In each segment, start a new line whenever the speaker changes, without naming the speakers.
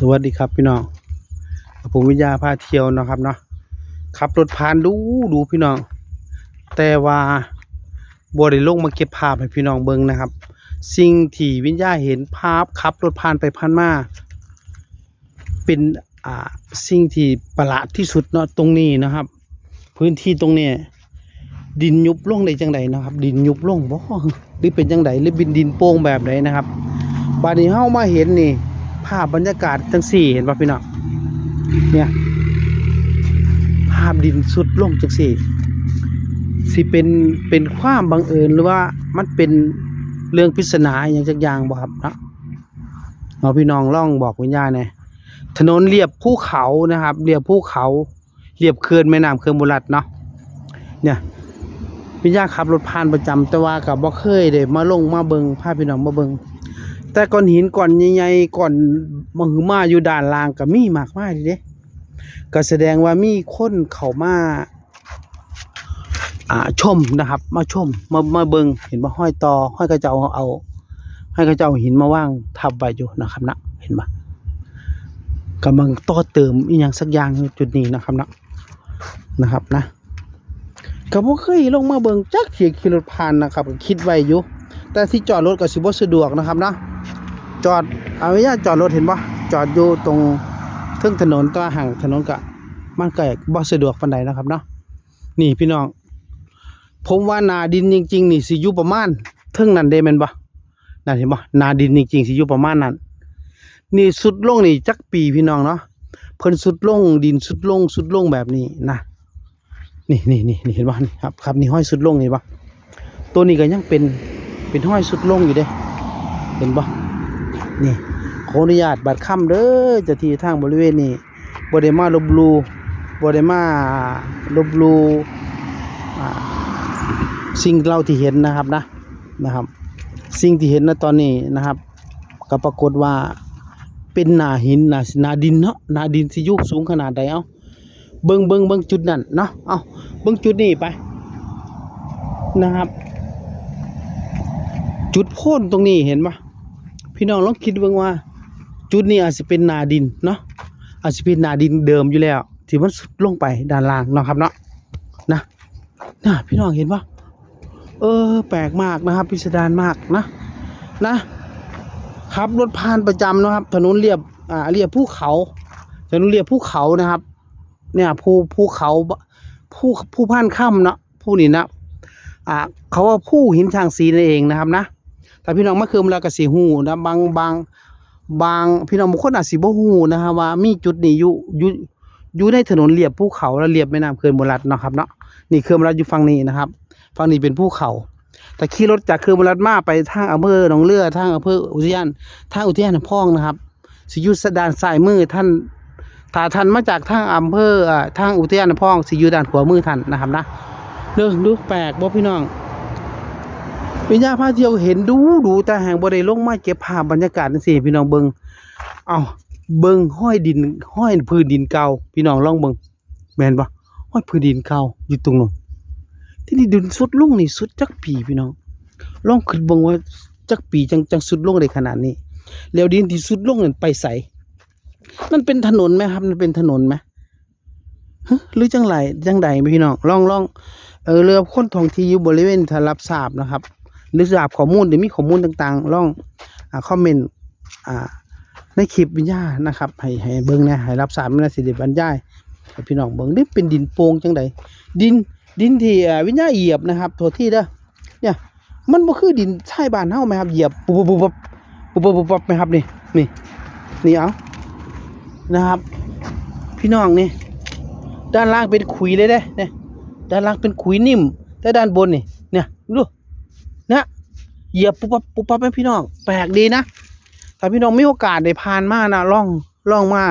สวัสดีครับพี่น้องผมวิทยาพาเที่ยวนะครับเนาะขับรถผ่านดูดูพี่น้อง แต่ว่าบริลงมาเก็บภาพให้พี่น้องเบิ่งนะครับ สิ่งที่วิญญาเห็นภาพขับรถผ่านไปผ่านมาเป็นอ่าสิ่งที่ประหลาดที่สุดเนาะตรงนี้นะครับ พื้นที่ตรงนี้ดินยุบลงได้จังไดนะครับ ดินยุบลงบ่หรือเป็นจังไดหรือบินดินโป่งแบบไหนนะครับบาดนี้เฮามาเห็นนี่ ภาพบรรยากาศจังสี่ เห็นป่ะพี่น้องเนี่ยภาพดินสุดลงจังสี่ สิเป็นเป็นความบังเอิญหรือว่ามันเป็นเรื่องปริศนาอย่างจักอย่างบ่ครับเนาะเอาพี่น้องล่องบอกวิญญาณหน่ยถนนเรียบภูเขานะครับเรียบภูเขาเรียบเขื่อนแม่น้ำเขื่อนบุรัดเนาะเนี่ยวิญญาณขับรถผ่านประจำแต่ว่ากับบ่เคยได้มาลงมาเบิงพาพี่น้องมาเบิง แต่ก้อนหินก้อนใหญ่ๆก้อนมหึมาอยู่ด้านล่างก็มีมากมายทีเด้ก็แสดงว่ามีคนเข้ามาอ่าชมนะครับ มาชมมามาเบิงเห็นบ่ห้อยตอห้อยกระเจ้าเอา ให้กระเจ้าหินมาว่างทับไว้อยู่นะครับนะเห็นบ่กำลังต่อเติมอีหยังสักอย่างจุดนี้นะครับนะนะครับนะก็บ่เคยลงมาเบิงจักเที่ยขี่รถผ่านนะครับ คิดไว้อยู่ แต่ที่จอดรถก็สิบ่สะดวกนะครับนะจอดเอาไว้จอดรถเห็นปะจอดอยู่ตรงทึ่งถนนตัวห่างถนนก็มันก็บ่สะดวกปานใดนะครับเนาะนี่พี่น้อง ผมว่านาดินจริงๆนี่สิอยู่ประมาณทึ่งนั้นได้แม่นบ่นั่นเห็นบ่นาดินจริงๆสิอยู่ประมาณนั้นนี่สุดลงนี่จักปีพี่น้องเนาะเพิ่นสุดลงดินสุดลงสุดลงแบบนี้นะนี่นี่นี่นี่เห็นบ่นี่ครับครับนี่ห้อยสุดลงนี่บ่ตัวนี้ก็ยังเป็น เป็นห้อยสุดลงอยู่เด้เห็นปะนี่ขออนุญาตบัตรค่ำเด้อจะที่ทางบริเวณนี้บไดมาลบลูบไดมาลบลูสิ่งเราที่เห็นนะครับนะนะครับ สิ่งที่เห็นนะตอนนี้นะครับก็ปรากฏว่าเป็นหนาหินหนาหนาดินเนาะหนาดินสิยุกสูงขนาดใดเอาเบิ่งเบิ่งเบิ่งจุดนั้นเนาะเอาเบิ่งจุดนี้ไปนะครับ จุดโพ่นตรงนี้เห็นปะพี่น้องลองคิดเบิ่งว่า จุดนี้อาจจะเป็นนาดินเนาะอาจจะเป็นนาดินเดิมอยู่แล้วที่มันสุดลงไปด้านล่างเนาะครับเนาะนะนะพี่น้องเห็นปะเออ แปลกมากนะครับพิสดารมากนะ นะขับรถผ่านประจำนะครับ ถนนเรียบอ่าเรียบภูเขาถนนเรียบภูเขานะครับ เนี่ยภูภูเขาภูภูผ่านค่ำเนาะภูนี่นะอ่าเขาว่าผู้หินช่างสีนั่นเองนะครับนะ แต่พี่น้องเมื่อคืนเราก็สีหูนะบางบางบางพี่น้องบางคนอาจสิบ่ฮู้นะครับว่ามีจุดนี้อยู่อยู่อยู่ในถนนเลียบภูเขาและเลียบแม่น้ำเขื่อนบุรัดเนาะครับเนาะนี่เขื่อนบุรัดอยู่ฝั่งนี้นะครับฝั่งนี้เป็นภูเขาแต่ขี่รถจากเขื่อนบุรัดมาไปทางอำเภอหนองเรือทางอำเภออุทยานทางอุทยานน้ำพองนะครับสิอยู่ด้านซ้ายมือท่านถ้าท่านมาจากทางอำเภอทางอุทยานน้ำพองสิอยู่ด้านขวามือท่านนะครับนะเด้อดูแปลกบ่พี่น้อง วิญญาณพาเที่ยวเห็นดูดูแต่แห่งบ่ได้ลงมาเก็บภาพบรรยากาศจังซี่พี่น้องเบิ่งเอาเบิ่งห้อยดินห้อยพื้นดินเก่าพี่น้องลองเบิ่งแมนบ่ห้อยพื้นดินเก่าอยู่ตรงนั้นที่นี่ดินสุดลงนี่สุดจักปีพี่น้องลองคิดเบิ่งว่าจักปีจังจังสุดลงได้ขนาดนี้ แล้วดินที่สุดลงนั่นไปไสมันเป็นถนนไหมครับ มันเป็นถนนไหมหรือจังไรจังใดพี่น้องลองลองเออเรือคนทองที่อยู่บริเวณถ้ารับทราบนะครับ หรือทราบข้อมูลหรือมีข้อมูลต่างๆลองอคอมเมนต์ในคลิปวิญญาณนะครับ ให้ให้เบิ่งนะให้รับทราบนสิเดบรรยายให้พี่น้องเบิ่งนี่เป็นดินโป่งจังใดดินดินที่วิญญาณเหยียบนะครับโทษที่เด้อเนี่ยมันบ่คือดินชายบ้านเฮาไหมครับเหยียบปุบปุ๊บปุ๊บปุ๊บปุ๊บปุ๊บปุ๊บไหมครับนี่นี่นี่เอานะครับ พี่น้องนี่ด้านล่างเป็นขุยเลยเด้เนี่ยด้านล่างเป็นขุยนิ่ม แต่ด้านบนนี่เนี่ยดู นะเหยียบปุ๊บปั๊บปุ๊บปั๊บให้พี่น้องแปลกดีนะถ้าพี่น้องมีโอกาสได้ผ่านมานะล่องล่องมา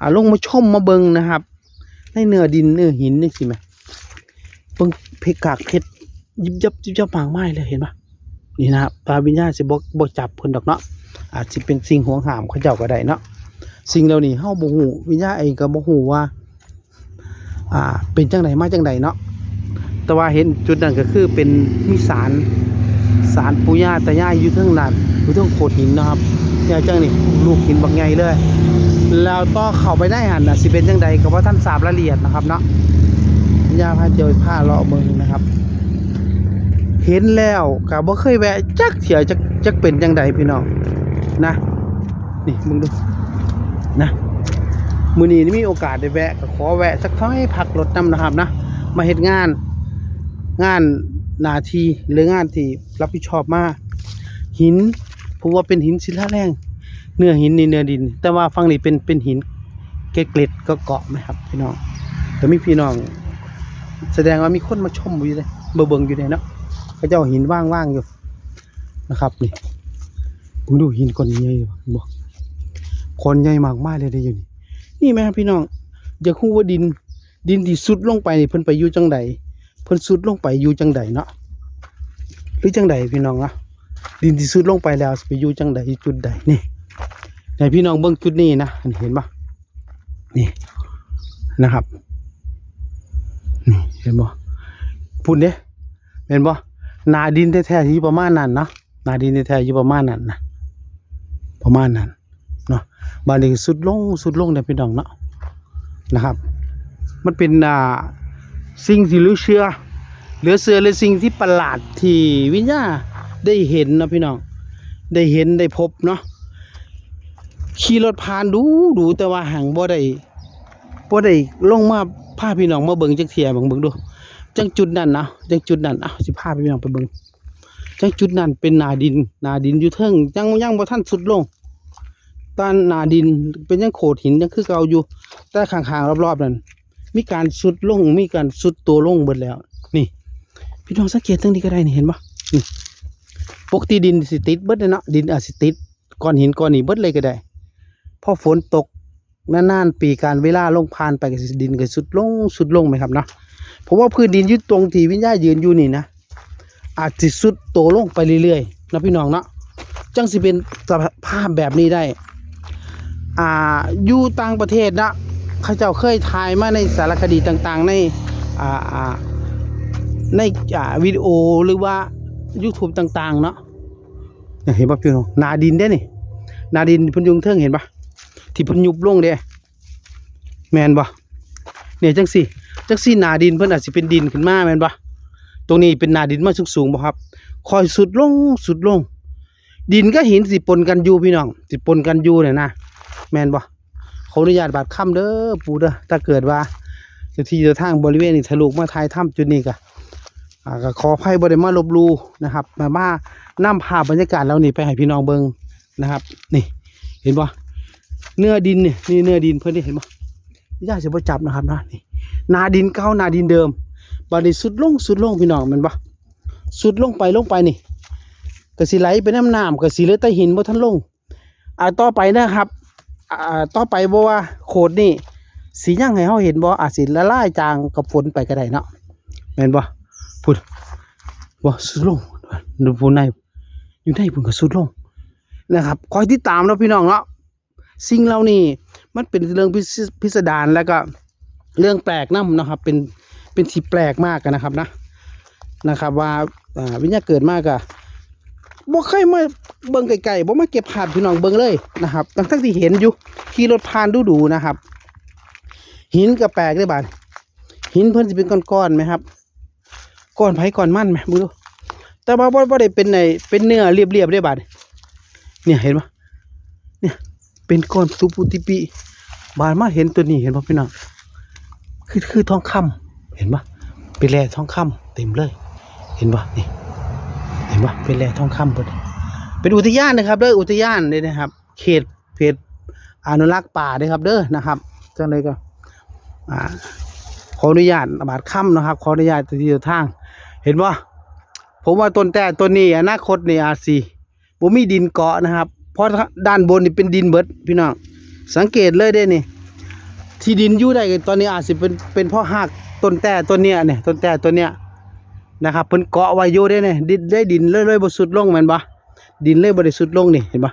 อ่าลงมาชมมาเบิงนะครับ ในเนื้อดินเนื้อหินนี่สิแม่เบิงเพกากเพชรยิบยับยิบยับมากไม้เลยเห็นปะนี่นะครับปลาวิญญาสิบกบจับเพิ่นดอกเนาะอาจสิเป็นสิ่งห่วงหามเขาเจ้าก็ได้เนาะสิ่งเหล่านี้เฮาบ่ฮู้วิญญาเองก็บ่ฮู้ว่า อ่า เป็นจังไดมาจังไดเนาะแต่ว่าเห็นจุดนั้นก็คือเป็นมีสาร สารปู่ย่าตายาอยู่เทิงนั้นอยู่เทิงโขดหินนะครับเนี่ยจังนี่ลูกหินบักใหญ่เลย แล้วต่อเข้าไปได้หันนะสิเป็นจังใดก็บ่ทันทราบรายละเอียดนะครับเนาะย่าพาเจอผ้าเลาะเมืองนะครับ เห็นแล้วก็บ่เคยแวะจักเที่ยจักจักเป็นจังใดพี่น้องนะนี่มึงดูนะมือนี้นี่มีโอกาสได้แวะก็ขอแวะสักท้อยพักรถนํนะครับนะ มาเฮ็ดงานงาน หนาทีหรืองานที่รับผิดชอบมากหินผมว่าเป็นหินศิลาแรง เนื้อหินนี่เนื้อดิน แต่ว่าฝั่งนี้เป็นเป็นหินเกล็ดก็เกาะไหมครับ พี่น้องแต่มีพี่น้อง แสดงว่ามีคนมาชมอยู่เลยเบิ่งเบิ่งอยู่เลยเนาะเขาเจ้าหินว่างๆอยู่นะครับนี่ผมดูหินก้อนใหญ่บอกคนใหญ่มากมากเลยได้อยู่นี่นี่ไหมครับพี่น้องอย่าคู่ว่าดินดินที่สุดลงไปนี่เพิ่นไปอยู่จังใด พิ่นสุดลงไปอยู่จังใดเนาะหรือจังใดพี่น้องอะดินที่สุดลงไปแล้วไปอยู่จังใดจุดใดนี่ไหนพี่น้องเบิ่งจุดนี้นะเห็นปะนี่นะครับนี่เห็นบ่พูดเด้เห็นบ่นาดินแท้ๆอยู่ประมาณนั้นเนาะนาดินแท้ๆอยู่ประมาณนั้นนะประมาณนั้นเนาะบานนี้สุดลงสุดลงเนี่ยพี่น้องเนาะนะครับ มันเป็นอ่า สิ่งที่เหลือเชื่อเหลือเชื่อเลยสิ่งที่ประหลาดที่วิญญาได้เห็นนะพี่น้องได้เห็นได้พบเนาะขี่รถผ่านดูดูแต่ว่าห่างบ่ได้บ่ได้ลงมาพาพี่น้องมาเบิ่งจักเทียบิ่งเบิ่งดูจังจุดนั้นนะจังจุดนั้นอ้าวสิพาพี่น้องไปเบิ่งจังจุดนั้นเป็นนาดินนาดินอยู่เทิงยังยังบ่ทันสุดลงตอนนาดินเป็นยังโขดหินยังคือเก่าอยู่แต่ข้างๆรอบๆนั้น มีการสุดลงมีการสุดตัวลงเบิดแล้ว นี่ พี่น้องสังเกตตรงนี้ก็ได้นี่เห็นปะนี่ปกติดินสิติดเบิดเลยเนาะดินอาจสิติดก้อนหินก้อนนี้เบิดเลยก็ได้พอฝนตกนานๆปีการเวลาลงผ่านไปก็สิดินก็สุดลงสุดลงไหมครับเนาะเพราะว่าพื้นดินยึดตรงที่วิญญาณยืนอยู่นี่นะอาจสิสุดโตลงไปเรื่อยๆนะพี่น้องเนาะจังสิเป็นสภาพแบบนี้ได้ อ่าอยู่ต่างประเทศนะ เขาเจ้าเคยถ่ายมาในสารคดีต่างๆ ในอ่าในอ่าวิดีโอหรือว่า YouTube ต่างๆ เนาะเห็นป่ะพี่น้องนาดินเด้นี่นาดินพิ่นยุงเทิงเห็นป่ะที่พิ่นยุบลงเด้แมนป่ะเนี่ยจังสิจังสินาดินเพิ่นอาจสิเป็นดินขึ้นมาแมนป่ะตรงนี้เป็นนาดินมาสูงๆบ่ครับ คอยสุดลงสุดลง ดินก็หินสิปนกันอยู่พี่น้องสิปนกันอยู่เนี่ยนะแมนบ่ ขออนุญาตบาดค่ำเด้อปู่เด้อถ้าเกิดว่าเจ้าที่เจ้าทางบริเวณนี้ทะลุมาทายถ้ำจุดนี้ก็อ่าก็ขออภัยบ่ได้มาลบลูนะครับ มามานํภาพบรรยากาศเรานี่ไปให้พี่น้องเบิ่งนะครับ นี่เห็นบ่เนื้อดินนี่นี่เนื้อดินเพิ่อนนี่เห็นบ่ย่าสิบ่จับนะครับนะนี่นาดินเก่านาดินเดิมบัดนี้สุดลงสุดลงพี่น้องแม่นบ่สุดลงไปลงไปนี่ก็สิไหลไปน้ำน้ำก็สิเลือแต่หินบ่ทันลงอ่าต่อไปนะครับ ต่อไปบ่ว่าโคดนี่สีหยังให้เฮาเห็นบ่อาจสิละลายจางกับฝนไปก็ได้เนาะแม่นบ่พูดบ่สุดลงดูผู้ในอยู่ในเพิ่นก็สุดลงนะครับคอยติดตามเนาะพี่น้องเนาะสิ่งเหล่านี้มันเป็นเรื่องพิสพิสดารแล้วก็เรื่องแปลกนํนะครับ เป็นเป็นที่แปลกมากกันนะครับนะนะครับ ว่าวิญญาเกิดมากอะ บ่เคยมาเบิ่งไกลๆบ่มาเก็บภาพพี่น้องเบิ่งเลยนะครับทั้งทั้งที่เห็นอยู่ขี่รถผ่านดูดูๆนะครับ หินก็แปลกได้บาดหินเพิ่นสิเป็นก้อนๆไหมครับก้อนไผก้อนมันไหมมึงดูแต่ว่าบ่บ่ได้เป็นในเป็นเนื้อเรียบๆได้บาดเนี่ยเห็นปะเนี่ยเป็นก้อนตุปุติปิบาดมาเห็นตัวนี้เห็นปะพี่น้องคือคือทองคำเห็นปะเป็นแร่ทองคำเต็มเลย เห็นปะนี่ เปะเป็นแร่ทองคำเปิดเป็นอุทยานนะครับเด้ออุทยานเลยนะครับ เขตเขตอนุรักษ์ป่าเลยครับ เด้อนะครับจังเลยก็ขออนุญาตบาดค่ำนะครับ ขออนุญาตที่เดียวทาง เห็นปะผมว่าต้นแต่ต้นนี้อนาคตนี่อาจสิผมมีดินเกาะนะครับ เพราะด้านบนนี่เป็นดินเบิดพี่น้องสังเกตเลยเด้นี่ ที่ดินอยู่ได้ตอนนี้อาจสิเป็นเป็นเพ่อหักต้นแต่ต้นเนี้ยเนี่ยต้นแต่ต้นเนี้ย นะครับเพิ่นเกาะไว้อยู่ได้เนี่ยดินได้ดินเรื่อยๆบ่สุดลงแม่นบ่ดินเลยบ่ได้สุดลงนี่เห็นบ่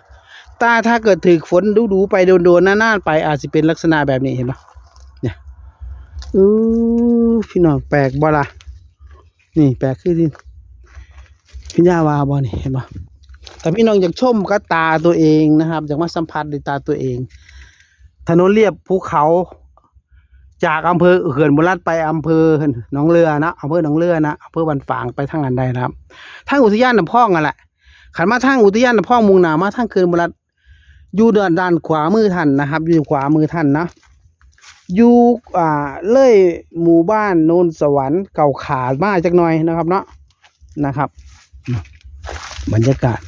ตาถ้าเกิดถึกฝนดูๆไปโดนๆนานๆไปอาจสิเป็นลักษณะแบบนี้เห็นบ่เนี่ยอู้พี่น้องแปลกบ่ล่ะนี่แปลกคือดินพี่ยาวาบ่นี่เห็นบ่แต่พี่น้องอยากชมก็ตาตัวเองนะครับอยากมาสัมผัสด้วยตาตัวเอง ถนนเรียบภูเขา จากอำเภอเขื่อนบุรัตไปอำเภอหนองเรือนะอำเภอหนองเรือนะอำเภอบันฝางไปทางอันใดนะครับทางอุทยานน้ำพองอะแหละขันมาทางอุทยานน้ำพองมุงหนามาทางเขื่อนบุรัตอยู่ด้านด้านขวามือท่านนะครับ อยู่ขวามือท่านนะอยู่อ่าเลยหมู่บ้านโนนสวรรค์เก่าขาดมาจักหน่อยนะครับเนาะนะครับ บรรยากาศ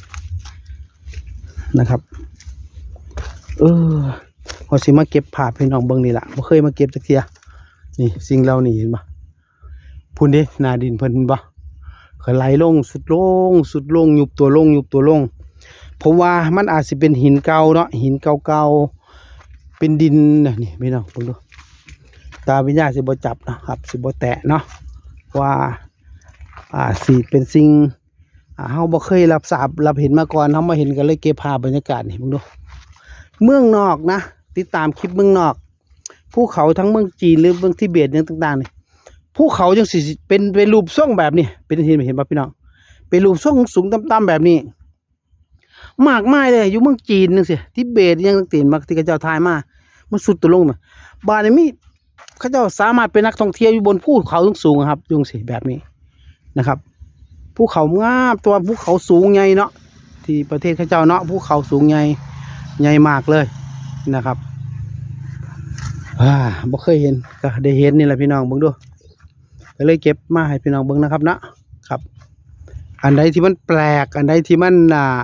นะครับ เออ พอสิมาเก็บภาพให้น้องเบิ่งนี่แหละบ่เคยมาเก็บจักเทียนี่สิ่งเหล่านี้เห็นบ่พุ่นด้หนาดินเพิ่นเห็นบ่เคยไหลลงสุดลง สุดลงยุบตัวลงยุบตัวลง ผมว่ามันอาจสิเป็นหินเก่าเนาะหินเก่าๆเป็นดินน่ะนี่พี่น้องเบิ่งดูตาวิญญาณสิบจับนะครับสิบแตะเนาะว่าอ่าสิเป็นสิ่งอ่าเฮาบ่เคยรับทราบรับเห็นมาก่อนเฮามาเห็นกันเลยเก็บภาพบรรยากาศนี่มึงดูเมืองนอกนะ ติดตามคลิปเมืองนอกภูเขาทั้งเมืองจีนหรือเมืองทิเบตอย่างต่างๆนี่ภูเขาจังสิเป็นเป็นรูปทรงแบบนี้ เป็นเห็นเห็นป่ะพี่น้องเป็นรูปทรงสูงต่ำๆแบบนี้ มากมายเลยอยู่เมืองจีนจังซี่ทิเบตยังต่างๆมาที่เขาเจ้าทายมามันสุดตัวลงมาบ้านนี้มีเขาเจ้าสามารถเป็นนักท่องเที่ยวอยู่บนภูเขาสูงๆครับจังซี่แบบนี้นะครับภูเขางามตัวภูเขาสูงใหญ่เนาะที่ประเทศเขาเจ้าเนาะภูเขาสูงใหญ่ใหญ่มากเลย นะครับอ่าบ่เคยเห็นก็ได้เห็นนี่แหละพี่น้องเบิ่งดูก็เลยเก็บมาให้พี่น้องเบิ่งนะครับนะครับ อันใดที่มันแปลก อันใดที่มันอ่า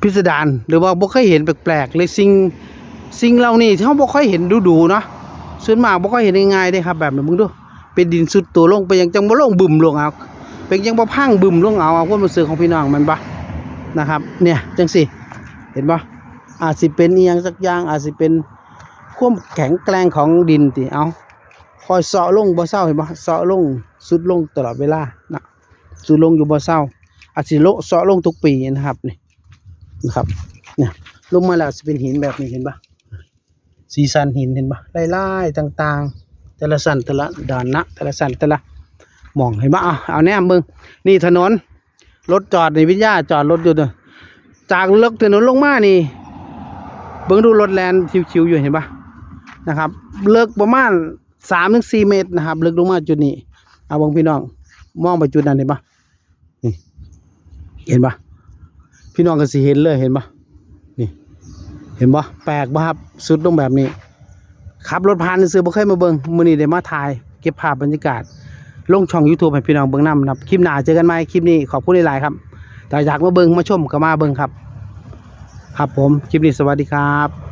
พิสดารหรือว่าบ่เคยเห็นแปลกๆเลยสิ่งสิ่งเหล่านี้ที่เราบ่ค่อยเห็นดูๆเนาะส่วนมากบ่ค่อยเห็นง่ายๆเด้ครับ แบบนี้มึงดู เป็นดินสุดตัวลงไปยังจังบ่ลงบึมลงเอาเป็นยังบ่พังบึมลงเอาเอาความรู้สึกของพี่น้องมันบ่นะครับ เนี่ยจังสิ เห็นบ่อาจสิเป็นอียงสักอย่างอาจสิเป็นควมแข็งแกร่งของดินติเอาคอยเซาะลงบ่เศร้าเห็นบ่เซาะลงสุดลงตลอดเวลานะสุดลงอยู่บ่เศร้าอาจสิโละเซาะลงทุกปีนะครับนี่นะครับเนี่ยลงมาแล้วสิเป็นหินแบบนี้เห็นบ่สีสันหินเห็นบ่ลายๆต่างๆ แต่ละสันแต่ละด่านนะแต่ละสันแต่ละมองเห็นปะเอาเอาแนมเบิ่งนี่ถนนรถจอดในวิทยาจอดรถอยู่เด้อ จากเลิกถนนลงมานี่ เบิ่งดูรถแลนชิวๆอยู่เห็นปะนะครับ เลิกประมาณสามถึงสี่เมตรนะครับ เลิกลงมาจุดนี้เอาบิ่งพี่น้องมองไปจุดนั้นเห็นปะนี่ เห็นปะพี่น้องก็สิเห็นเลยเห็นปะนี่ เห็นปะแปลกปะครับสุดลงแบบนี้ขับรถผ่านซื้อบ่เคยมาเบิ่งมือนี้ได้มาถ่าย เก็บภาพบรรยากาศ ลงช่อง YouTube ให้พี่น้องเบิ่งนำนะครับ คลิปหน้าเจอกันใหมคลิปนี้ขอบคุณหลายๆครับ แต่อยากมาเบิ้งมาชมก็มาเบิ้งครับ ครับผมคลิปนี้สวัสดีครับ